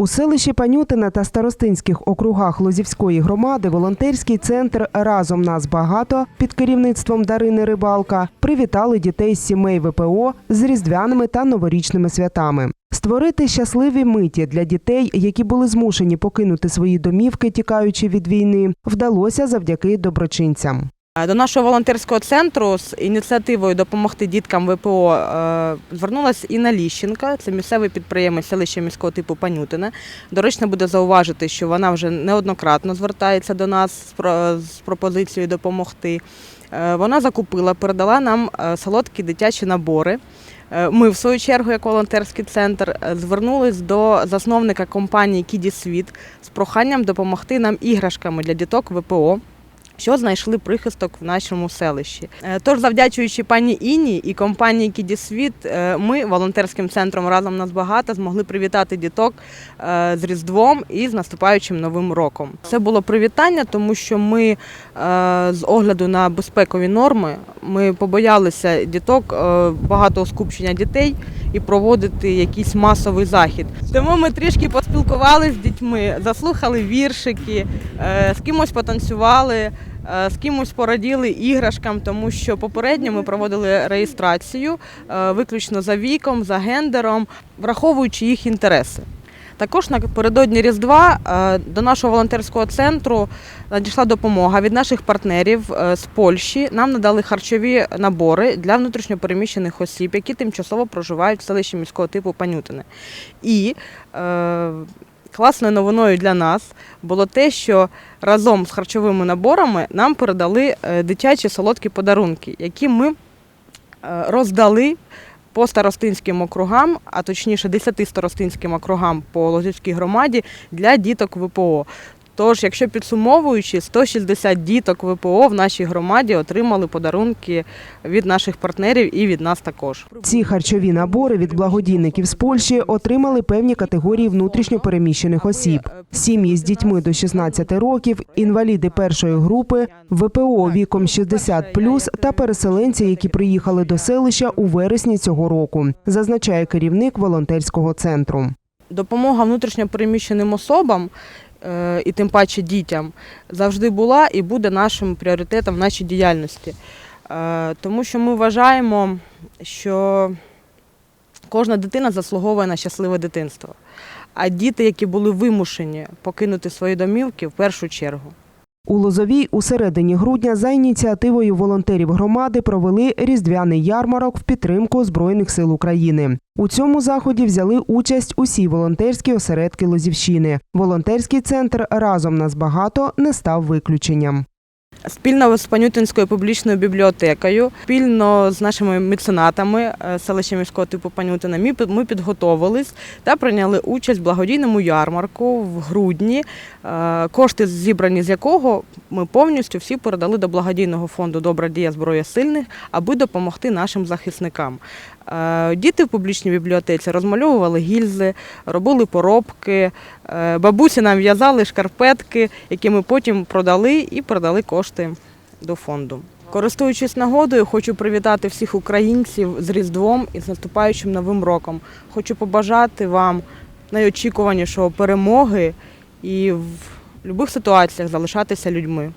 У селищі Панютина та старостинських округах Лозівської громади волонтерський центр Разом нас багато під керівництвом Дарини Рибалка привітали дітей з сімей ВПО з різдвяними та новорічними святами. Створити щасливі миті для дітей, які були змушені покинути свої домівки, тікаючи від війни, вдалося завдяки доброчинцям. Е, До нашого волонтерського центру з ініціативою допомогти діткам ВПО е, звернулася Інна Ліщенка, це місцевий підприємець селища міського типу Панютине. Доречно буде зауважити, що вона вже неоднократно звертається до нас з пропозицією допомогти. Е, Вона закупила, передала нам солодкі дитячі набори. Ми, в свою чергу, як волонтерський центр, звернулись до засновника компанії Кіді Світ з проханням допомогти нам іграшками для діток ВПО що знайшли прихисток в нашому селищі. Е, Тож, завдячуючи пані Інні і компанії Кіді Світ, е, ми волонтерським центром разом нас багато змогли привітати діток е, з Різдвом і з наступаючим новим роком. Це було привітання, тому що ми з огляду на безпекові норми ми побоялися діток багато скупчення дітей і проводити якийсь масовий захід. Тому ми трішки поспілкувалися з дітьми, заслухали віршики, е, з кимось потанцювали. е, З кимось пораділи іграшкам, тому що попередньо ми проводили реєстрацію е, виключно за віком, за гендером, враховуючи їх інтереси. Також напередодні Різдва е, до нашого волонтерського центру надійшла допомога від наших партнерів е, з Польщі. Нам надали харчові набори для внутрішньопереміщених осіб, які тимчасово проживають в селищі міського типу Панютине. І е, класною новиною для нас було те, що разом з харчовими наборами нам передали е, дитячі солодкі подарунки, які ми роздали по старостинським округам, а точніше 10 старостинським округам по Лозівській громаді для діток ВПО. Тож, якщо підсумовуючи, 160 діток ВПО в нашій громаді отримали подарунки від наших партнерів і від нас також. Ці харчові набори від благодійників з Польщі отримали певні категорії внутрішньопереміщених осіб: сім'ї з дітьми до 16 років, інваліди першої групи, ВПО віком 60+, та переселенці, які приїхали до селища у вересні цього року, зазначає керівник волонтерського центру. Допомога внутрішньопереміщеним особам і тим паче дітям завжди була і буде нашим пріоритетом в нашій діяльності. Е, Тому що ми вважаємо, що кожна дитина заслуговує на щасливе дитинство. А діти, які були вимушені покинути свої домівки, в першу чергу. У Лозовій у середині грудня за ініціативою волонтерів громади провели різдвяний ярмарок в підтримку Збройних сил України. У цьому заході взяли участь усі волонтерські осередки Лозівщини. Волонтерський центр разом нас багато не став виключенням. Спільно з Панютинською публічною бібліотекою, спільно з нашими меценатами е, селища міського типу Панютина, ми підготовились та прийняли участь в благодійному ярмарку в грудні, е, кошти зібрані з якого ми повністю всі передали до благодійного фонду Добра дія зброя сильних, аби допомогти нашим захисникам. Е, Діти в публічній бібліотеці розмальовували гільзи, робили поробки, е, бабусі нам в'язали шкарпетки, які ми потім продали і продали кошти до фонду. Користуючись нагодою, хочу привітати всіх українців з Різдвом і з наступаючим новим роком. Хочу побажати вам найочікуванішого перемоги і в будь-яких ситуаціях залишатися людьми.